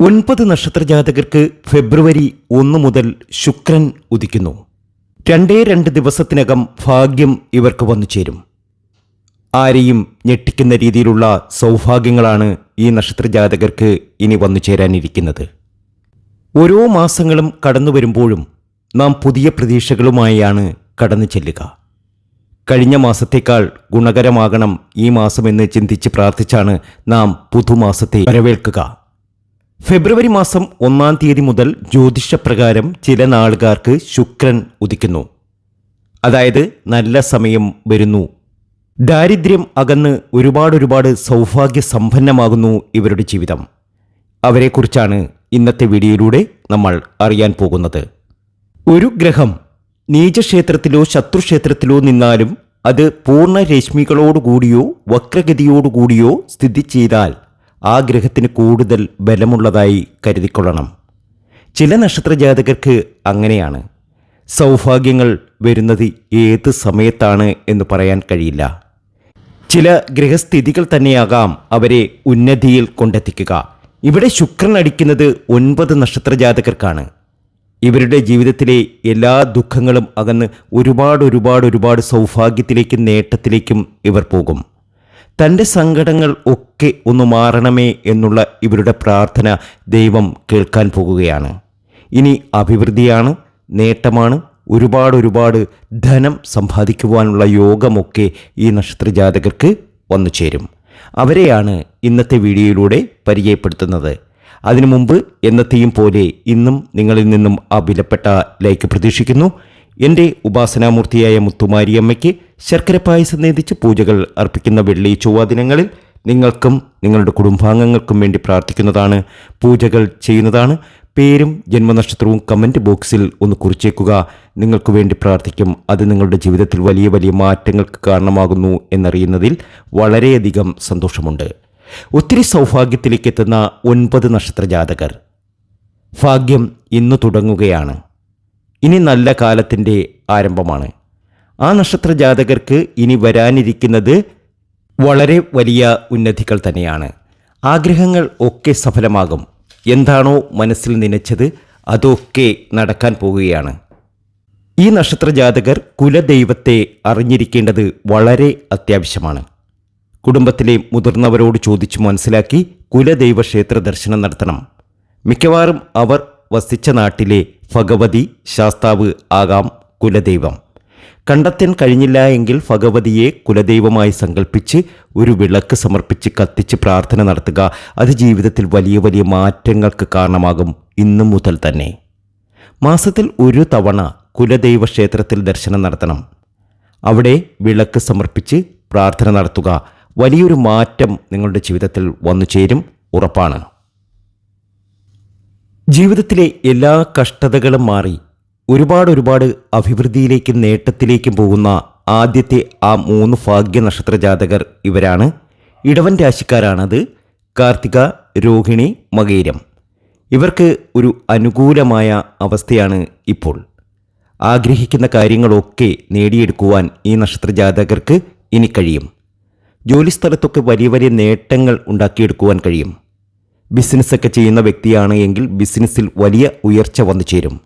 ഒൻപത് നക്ഷത്ര ജാതകർക്ക് ഫെബ്രുവരി ഒന്ന് മുതൽ ശുക്രൻ ഉദിക്കുന്നു. രണ്ടേ രണ്ട് ദിവസത്തിനകം ഭാഗ്യം ഇവർക്ക് വന്നു ചേരും. ആരെയും ഞെട്ടിക്കുന്ന രീതിയിലുള്ള സൗഭാഗ്യങ്ങളാണ് ഈ നക്ഷത്ര ജാതകർക്ക് ഇനി വന്നു ചേരാനിരിക്കുന്നത്. ഓരോ മാസങ്ങളും കടന്നു വരുമ്പോഴും നാം പുതിയ പ്രതീക്ഷകളുമായാണ് കടന്നു ചെല്ലുക. കഴിഞ്ഞ മാസത്തേക്കാൾ ഗുണകരമാകണം ഈ മാസമെന്ന് ചിന്തിച്ച് പ്രാർത്ഥിച്ചാണ് നാം പുതുമാസത്തെ വരവേൽക്കുക. ഫെബ്രുവരി മാസം ഒന്നാം തീയതി മുതൽ ജ്യോതിഷപ്രകാരം ചില നാളുകാർക്ക് ശുക്രൻ ഉദിക്കുന്നു. അതായത് നല്ല സമയം വരുന്നു. ദാരിദ്ര്യം അകന്ന് ഒരുപാട് ഒരുപാട് സൗഭാഗ്യ സമ്പന്നമാകുന്നു ഇവരുടെ ജീവിതം. അവരെക്കുറിച്ചാണ് ഇന്നത്തെ വീഡിയോയിലൂടെ നമ്മൾ അറിയാൻ പോകുന്നത്. ഒരു ഗ്രഹം നീചക്ഷേത്രത്തിലോ ശത്രുക്ഷേത്രത്തിലോ നിന്നാലും അത് പൂർണ രശ്മികളോടുകൂടിയോ വക്രഗതിയോടുകൂടിയോ സ്ഥിതി ചെയ്താൽ ആ ഗ്രഹത്തിന് കൂടുതൽ ബലമുള്ളതായി കരുതിക്കൊള്ളണം. ചില നക്ഷത്ര ജാതകർക്ക് അങ്ങനെയാണ്. സൗഭാഗ്യങ്ങൾ വരുന്നത് ഏത് സമയത്താണ് എന്ന് പറയാൻ കഴിയില്ല. ചില ഗ്രഹസ്ഥിതികൾ തന്നെയാകാം അവരെ ഉന്നതിയിൽ കൊണ്ടെത്തിക്കുക. ഇവിടെ ശുക്രൻ അടിക്കുന്നത് ഒൻപത് നക്ഷത്ര ജാതകർക്കാണ് ഇവരുടെ ജീവിതത്തിലെ എല്ലാ ദുഃഖങ്ങളും അകന്ന് ഒരുപാട് ഒരുപാട് ഒരുപാട് സൗഭാഗ്യത്തിലേക്കും നേട്ടത്തിലേക്കും ഇവർ പോകും. തന്റെ സങ്കടങ്ങൾ ഒക്കെ ഒന്ന് മാറണമേ എന്നുള്ള ഇവരുടെ പ്രാർത്ഥന ദൈവം കേൾക്കാൻ പോകുകയാണ്. ഇനി അഭിവൃദ്ധിയാണ് നേട്ടമാണ് ഒരുപാട് ഒരുപാട് ധനം സമ്പാദിക്കുവാനുള്ള യോഗമൊക്കെ ഈ നക്ഷത്ര ജാതകർക്ക് വന്നു ചേരും. അവരെയാണ് ഇന്നത്തെ വീഡിയോയിലൂടെ പരിചയപ്പെടുത്തുന്നത്. അതിനു മുമ്പ് എന്നത്തെയും പോലെ ഇന്നും നിങ്ങളിൽ നിന്നും ആ വിലപ്പെട്ട ലൈക്ക് പ്രതീക്ഷിക്കുന്നു. എന്റെ ഉപാസനാമൂർത്തിയായ മുത്തുമാരിയമ്മയ്ക്ക് ശർക്കര പായസം നേതിച്ച് പൂജകൾ അർപ്പിക്കുന്ന വെള്ളി ചൊവ്വ ദിനങ്ങളിൽ നിങ്ങൾക്കും നിങ്ങളുടെ കുടുംബാംഗങ്ങൾക്കും വേണ്ടി പ്രാർത്ഥിക്കുന്നതാണ് പൂജകൾ ചെയ്യുന്നതാണ്. പേരും ജന്മനക്ഷത്രവും കമന്റ് ബോക്സിൽ ഒന്ന് കുറിച്ചേക്കുക. നിങ്ങൾക്ക് വേണ്ടി പ്രാർത്ഥിക്കും. അത് നിങ്ങളുടെ ജീവിതത്തിൽ വലിയ വലിയ മാറ്റങ്ങൾക്ക് കാരണമാകുന്നു എന്നറിയുന്നതിൽ വളരെയധികം സന്തോഷമുണ്ട്. ഒത്തിരി സൗഭാഗ്യത്തിലേക്ക് എത്തുന്ന ഒൻപത് നക്ഷത്ര ജാതകർ. ഭാഗ്യം ഇന്ന് തുടങ്ങുകയാണ്. ഇനി നല്ല കാലത്തിന്റെ ആരംഭമാണ്. ആ നക്ഷത്ര ജാതകർക്ക് ഇനി വരാനിരിക്കുന്നത് വളരെ വലിയ ഉന്നതികൾ തന്നെയാണ്. ആഗ്രഹങ്ങൾ ഒക്കെ സഫലമാകും. എന്താണോ മനസ്സിൽ നനച്ചത് അതൊക്കെ നടക്കാൻ പോവുകയാണ്. ഈ നക്ഷത്ര ജാതകർ കുലദൈവത്തെ അറിഞ്ഞിരിക്കേണ്ടത് വളരെ അത്യാവശ്യമാണ്. കുടുംബത്തിലെ മുതിർന്നവരോട് ചോദിച്ചു മനസ്സിലാക്കി കുലദൈവ ക്ഷേത്ര ദർശനം നടത്തണം. മിക്കവാറും അവർ വസിച്ച നാട്ടിലെ ഭഗവതി ശാസ്താവ് ആകാം കുലദൈവം. കണ്ടെത്താൻ കഴിഞ്ഞില്ല എങ്കിൽ ഭഗവതിയെ കുലദൈവമായി സങ്കല്പിച്ച് ഒരു വിളക്ക് സമർപ്പിച്ച് കത്തിച്ച് പ്രാർത്ഥന നടത്തുക. അത് ജീവിതത്തിൽ വലിയ വലിയ മാറ്റങ്ങൾക്ക് കാരണമാകും ഇന്നു മുതൽ തന്നെ. മാസത്തിൽ ഒരു തവണ കുലദൈവ ക്ഷേത്രത്തിൽ ദർശനം നടത്തണം. അവിടെ വിളക്ക് സമർപ്പിച്ച് പ്രാർത്ഥന നടത്തുക. വലിയൊരു മാറ്റം നിങ്ങളുടെ ജീവിതത്തിൽ വന്നു ചേരും ഉറപ്പാണ്. ജീവിതത്തിലെ എല്ലാ കഷ്ടതകളും മാറി ഒരുപാട് ഒരുപാട് അഭിവൃദ്ധിയിലേക്കും നേട്ടത്തിലേക്കും പോകുന്ന ആദ്യത്തെ ആ മൂന്ന് ഭാഗ്യ നക്ഷത്ര ജാതകർ ഇവരാണ്. ഇടവൻ രാശിക്കാരാണത് കാർത്തിക രോഹിണി മകേരം. ഇവർക്ക് ഒരു അനുകൂലമായ അവസ്ഥയാണ് ഇപ്പോൾ. ആഗ്രഹിക്കുന്ന കാര്യങ്ങളൊക്കെ നേടിയെടുക്കുവാൻ ഈ നക്ഷത്ര ജാതകർക്ക് ഇനി കഴിയും. ജോലിസ്ഥലത്തൊക്കെ വലിയ വലിയ നേട്ടങ്ങൾ ഉണ്ടാക്കിയെടുക്കുവാൻ കഴിയും. ബിസിനസ്സൊക്കെ ചെയ്യുന്ന വ്യക്തിയാണ് എങ്കിൽ ബിസിനസ്സിൽ വലിയ ഉയർച്ച വന്നു ചേരും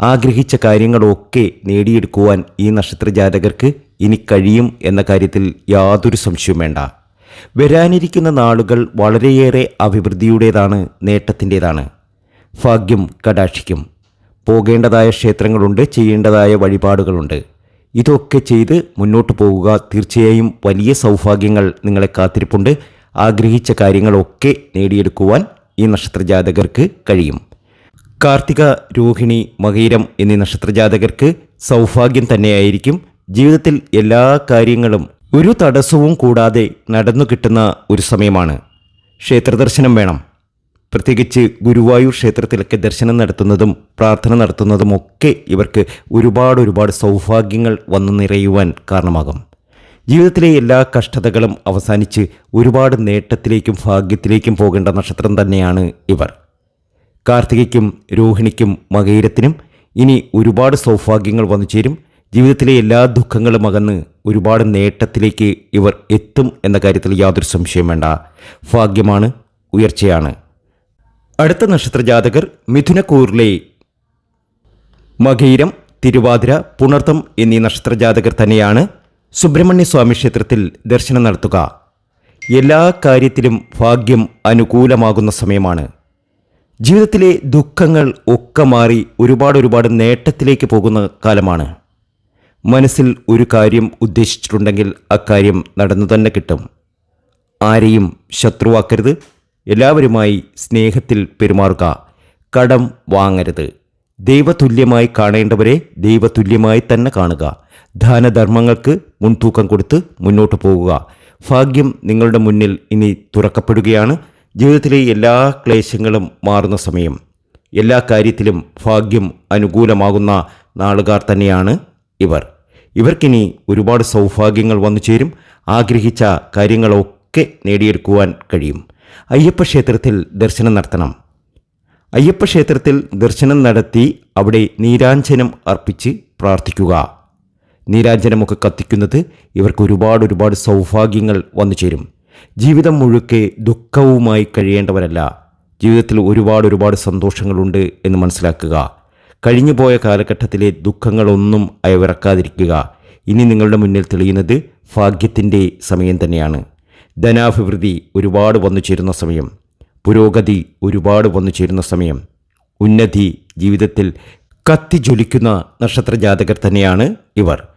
ആഗ്രഹിച്ച കാര്യങ്ങളൊക്കെ നേടിയെടുക്കുവാൻ ഈ നക്ഷത്ര ജാതകർക്ക് ഇനി കഴിയും എന്ന കാര്യത്തിൽ യാതൊരു സംശയവും വേണ്ട. വരാനിരിക്കുന്ന നാളുകൾ വളരെയേറെ അഭിവൃദ്ധിയുടേതാണ് നേട്ടത്തിന്റേതാണ്. ഭാഗ്യം കടാക്ഷിക്കും. പോകേണ്ടതായ ക്ഷേത്രങ്ങളുണ്ട് ചെയ്യേണ്ടതായ വഴിപാടുകളുണ്ട്. ഇതൊക്കെ ചെയ്ത് മുന്നോട്ട് പോകുക തീർച്ചയായും വലിയ സൗഭാഗ്യങ്ങൾ നിങ്ങളെ കാത്തിരിപ്പുണ്ട്. ആഗ്രഹിച്ച കാര്യങ്ങളൊക്കെ നേടിയെടുക്കുവാൻ ഈ നക്ഷത്ര ജാതകർക്ക് കഴിയും. കാർത്തിക രോഹിണി മകീരം എന്നീ നക്ഷത്രജാതകർക്ക് സൗഭാഗ്യം തന്നെയായിരിക്കും. ജീവിതത്തിൽ എല്ലാ കാര്യങ്ങളും ഒരു തടസ്സവും കൂടാതെ നടന്നു കിട്ടുന്ന ഒരു സമയമാണ്. ക്ഷേത്രദർശനം വേണം. പ്രത്യേകിച്ച് ഗുരുവായൂർ ക്ഷേത്രത്തിലൊക്കെ ദർശനം നടത്തുന്നതും പ്രാർത്ഥന നടത്തുന്നതും ഒക്കെ ഇവർക്ക് ഒരുപാട് ഒരുപാട് സൗഭാഗ്യങ്ങൾ വന്നു നിറയുവാൻ കാരണമാകും. ജീവിതത്തിലെ എല്ലാ കഷ്ടതകളും അവസാനിച്ച് ഒരുപാട് നേട്ടത്തിലേക്കും ഭാഗ്യത്തിലേക്കും പോകേണ്ട നക്ഷത്രം തന്നെയാണ് ഇവർ. കാർത്തികയ്ക്കും രോഹിണിക്കും മകയിരത്തിനും ഇനി ഒരുപാട് സൗഭാഗ്യങ്ങൾ വന്നു ചേരും. ജീവിതത്തിലെ എല്ലാ ദുഃഖങ്ങളും അകന്ന് ഒരുപാട് നേട്ടത്തിലേക്ക് ഇവർ എത്തും എന്ന കാര്യത്തിൽ യാതൊരു സംശയം വേണ്ട. ഭാഗ്യമാണ് ഉയർച്ചയാണ്. അടുത്ത നക്ഷത്ര ജാതകർ മിഥുനക്കൂറിലെ മകൈരം തിരുവാതിര പുണർത്തം എന്നീ നക്ഷത്ര ജാതകർ തന്നെയാണ് സുബ്രഹ്മണ്യ സ്വാമി ക്ഷേത്രത്തിൽ ദർശനം നടത്തുക. എല്ലാ കാര്യത്തിലും ഭാഗ്യം അനുകൂലമാകുന്ന സമയമാണ്. ജീവിതത്തിലെ ദുഃഖങ്ങൾ ഒക്കെ മാറി ഒരുപാട് ഒരുപാട് നേട്ടത്തിലേക്ക് പോകുന്ന കാലമാണ്. മനസ്സിൽ ഒരു കാര്യം ഉദ്ദേശിച്ചിട്ടുണ്ടെങ്കിൽ അക്കാര്യം നടന്നു തന്നെ കിട്ടും. ആരെയും ശത്രുവാക്കരുത്. എല്ലാവരുമായി സ്നേഹത്തിൽ പെരുമാറുക. കടം വാങ്ങരുത്. ദൈവതുല്യമായി കാണേണ്ടവരെ ദൈവതുല്യമായി തന്നെ കാണുക. ദാനധർമ്മങ്ങൾക്ക് മുൻതൂക്കം കൊടുത്ത് മുന്നോട്ട് പോകുക. ഭാഗ്യം നിങ്ങളുടെ മുന്നിൽ ഇനി തുറക്കപ്പെടുകയാണ്. ജീവിതത്തിലെ എല്ലാ ക്ലേശങ്ങളും മാറുന്ന സമയം. എല്ലാ കാര്യത്തിലും ഭാഗ്യം അനുകൂലമാകുന്ന നാളുകാർ തന്നെയാണ് ഇവർ. ഇവർക്കിനി ഒരുപാട് സൗഭാഗ്യങ്ങൾ വന്നു ചേരും. ആഗ്രഹിച്ച കാര്യങ്ങളൊക്കെ നേടിയെടുക്കുവാൻ കഴിയും. അയ്യപ്പ ക്ഷേത്രത്തിൽ ദർശനം നടത്തണം. അയ്യപ്പ ക്ഷേത്രത്തിൽ ദർശനം നടത്തി അവിടെ നീരാഞ്ജനം അർപ്പിച്ച് പ്രാർത്ഥിക്കുക. നീരാഞ്ജനമൊക്കെ കത്തിക്കുന്നത് ഇവർക്ക് ഒരുപാട് ഒരുപാട് സൗഭാഗ്യങ്ങൾ വന്നു ചേരും. ജീവിതം മുഴുക്കെ ദുഃഖവുമായി കഴിയേണ്ടവരല്ല. ജീവിതത്തിൽ ഒരുപാട് ഒരുപാട് സന്തോഷങ്ങളുണ്ട് എന്ന് മനസ്സിലാക്കുക. കഴിഞ്ഞുപോയ കാലഘട്ടത്തിലെ ദുഃഖങ്ങളൊന്നും അയവിറക്കാതിരിക്കുക. ഇനി നിങ്ങളുടെ മുന്നിൽ തെളിയുന്നത് ഭാഗ്യത്തിന്റെ സമയം തന്നെയാണ്. ധനാഭിവൃദ്ധി ഒരുപാട് വന്നു ചേരുന്ന സമയം. പുരോഗതി ഒരുപാട് വന്നു ചേരുന്ന സമയം. ഉന്നതി ജീവിതത്തിൽ കത്തിജ്വലിക്കുന്ന നക്ഷത്ര ജാതകർ തന്നെയാണ് ഇവർ.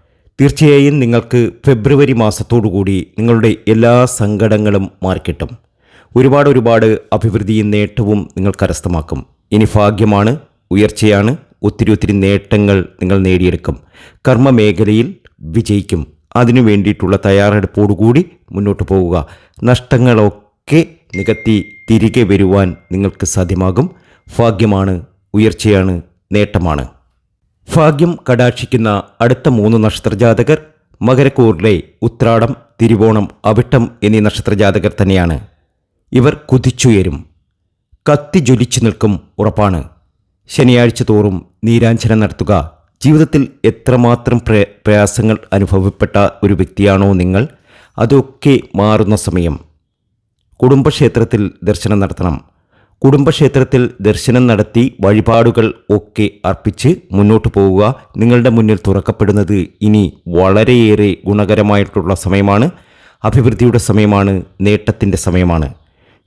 തീർച്ചയായും നിങ്ങൾക്ക് ഫെബ്രുവരി മാസത്തോടുകൂടി നിങ്ങളുടെ എല്ലാ സങ്കടങ്ങളും മാറിക്കിട്ടും. ഒരുപാട് ഒരുപാട് അഭിവൃദ്ധിയും നേട്ടവും നിങ്ങൾ കരസ്ഥമാക്കും. ഇനി ഭാഗ്യമാണ് ഉയർച്ചയാണ് ഒത്തിരി ഒത്തിരി നേട്ടങ്ങൾ നിങ്ങൾ നേടിയെടുക്കും. കർമ്മ മേഖലയിൽ വിജയിക്കും. അതിനു വേണ്ടിയിട്ടുള്ള തയ്യാറെടുപ്പോടുകൂടി മുന്നോട്ട് പോവുക. നഷ്ടങ്ങളൊക്കെ നികത്തി തിരികെ വരുവാൻ നിങ്ങൾക്ക് സാധ്യമാകും. ഭാഗ്യമാണ് ഉയർച്ചയാണ് നേട്ടമാണ്. ഭാഗ്യം കടാക്ഷിക്കുന്ന അടുത്ത മൂന്ന് നക്ഷത്രജാതകർ മകരക്കൂറിലെ ഉത്രാടം തിരുവോണം അവിട്ടം എന്നീ നക്ഷത്രജാതകർ തന്നെയാണ്. ഇവർ കുതിച്ചുയരും. കത്തി ജ്വലിച്ചു നിൽക്കും ഉറപ്പാണ്. ശനിയാഴ്ച തോറും നീരാഞ്ജന നടത്തുക. ജീവിതത്തിൽ എത്രമാത്രം പ്രയ പ്രയാസങ്ങൾ അനുഭവപ്പെട്ട ഒരു വ്യക്തിയാണോ നിങ്ങൾ? അതൊക്കെ മാറുന്ന സമയം. കുടുംബക്ഷേത്രത്തിൽ ദർശനം നടത്തണം. കുടുംബക്ഷേത്രത്തിൽ ദർശനം നടത്തി വഴിപാടുകൾ ഒക്കെ അർപ്പിച്ച് മുന്നോട്ട് പോവുക നിങ്ങളുടെ മുന്നിൽ തുറക്കപ്പെടുന്നത് ഇനി വളരെയേറെ ഗുണകരമായിട്ടുള്ള സമയമാണ്. അഭിവൃദ്ധിയുടെ സമയമാണ് നേട്ടത്തിന്റെ സമയമാണ്.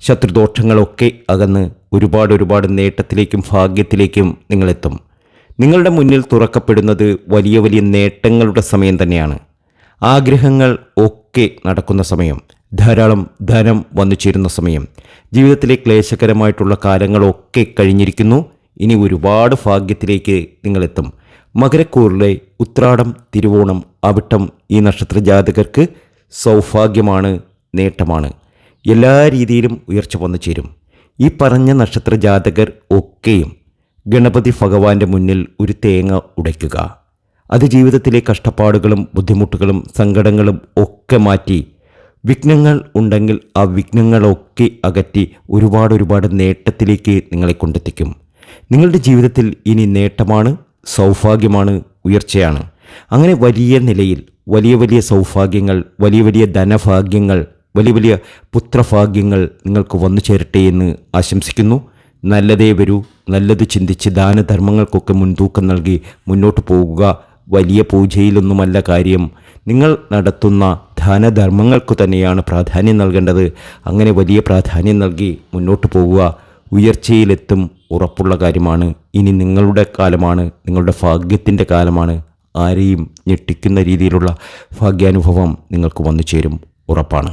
ശത്രുദോഷങ്ങളൊക്കെ അകന്ന് ഒരുപാട് ഒരുപാട് നേട്ടത്തിലേക്കും ഭാഗ്യത്തിലേക്കും നിങ്ങളെത്തും. നിങ്ങളുടെ മുന്നിൽ തുറക്കപ്പെടുന്നത് വലിയ വലിയ നേട്ടങ്ങളുടെ സമയം തന്നെയാണ്. ആഗ്രഹങ്ങൾ ഒക്കെ നടക്കുന്ന സമയം. ധാരാളം ധനം വന്നു ചേരുന്ന സമയം. ജീവിതത്തിലെ ക്ലേശകരമായിട്ടുള്ള കാലങ്ങളൊക്കെ കഴിഞ്ഞിരിക്കുന്നു. ഇനി ഒരുപാട് ഭാഗ്യത്തിലേക്ക് നിങ്ങളെത്തും. മകരക്കൂറിലെ ഉത്രാടം തിരുവോണം അവിട്ടം ഈ നക്ഷത്ര ജാതകർക്ക് സൗഭാഗ്യമാണ് നേട്ടമാണ്. എല്ലാ രീതിയിലും ഉയർച്ച വന്നു ചേരും ഈ പറഞ്ഞ നക്ഷത്ര ജാതകർ ഒക്കെയും ഗണപതി ഭഗവാന്റെ മുന്നിൽ ഒരു തേങ്ങ ഉടയ്ക്കുക. അത് ജീവിതത്തിലെ കഷ്ടപ്പാടുകളും ബുദ്ധിമുട്ടുകളും സങ്കടങ്ങളും ഒക്കെ മാറ്റി വിഘ്നങ്ങൾ ഉണ്ടെങ്കിൽ ആ വിഘ്നങ്ങളൊക്കെ അകറ്റി ഒരുപാട് ഒരുപാട് നേട്ടത്തിലേക്ക് നിങ്ങളെ കൊണ്ടെത്തിക്കും. നിങ്ങളുടെ ജീവിതത്തിൽ ഇനി നേട്ടമാണ് സൗഭാഗ്യമാണ് ഉയർച്ചയാണ്. അങ്ങനെ വലിയ നിലയിൽ വലിയ വലിയ സൗഭാഗ്യങ്ങൾ വലിയ വലിയ ധനഭാഗ്യങ്ങൾ വലിയ വലിയ പുത്രഭാഗ്യങ്ങൾ നിങ്ങൾക്ക് വന്നു ചേരട്ടെ എന്ന് ആശംസിക്കുന്നു. നല്ലതേ വരൂ. നല്ലത് ചിന്തിച്ച് ദാനധർമ്മങ്ങൾക്കൊക്കെ മുൻതൂക്കം നൽകി മുന്നോട്ട് പോകുക. വലിയ പൂജയിലൊന്നുമല്ല കാര്യം. നിങ്ങൾ നടത്തുന്ന ദാനധർമ്മങ്ങൾക്കു തന്നെയാണ് പ്രാധാന്യം നൽകേണ്ടത്. അങ്ങനെ വലിയ പ്രാധാന്യം നൽകി മുന്നോട്ട് പോകുക ഉയർച്ചയിലെത്തും ഉറപ്പുള്ള കാര്യമാണ്. ഇനി നിങ്ങളുടെ കാലമാണ് നിങ്ങളുടെ ഭാഗ്യത്തിന്റെ കാലമാണ്. ആരെയും ഞെട്ടിക്കുന്ന രീതിയിലുള്ള ഭാഗ്യാനുഭവം നിങ്ങൾക്ക് വന്നു ചേരും ഉറപ്പാണ്.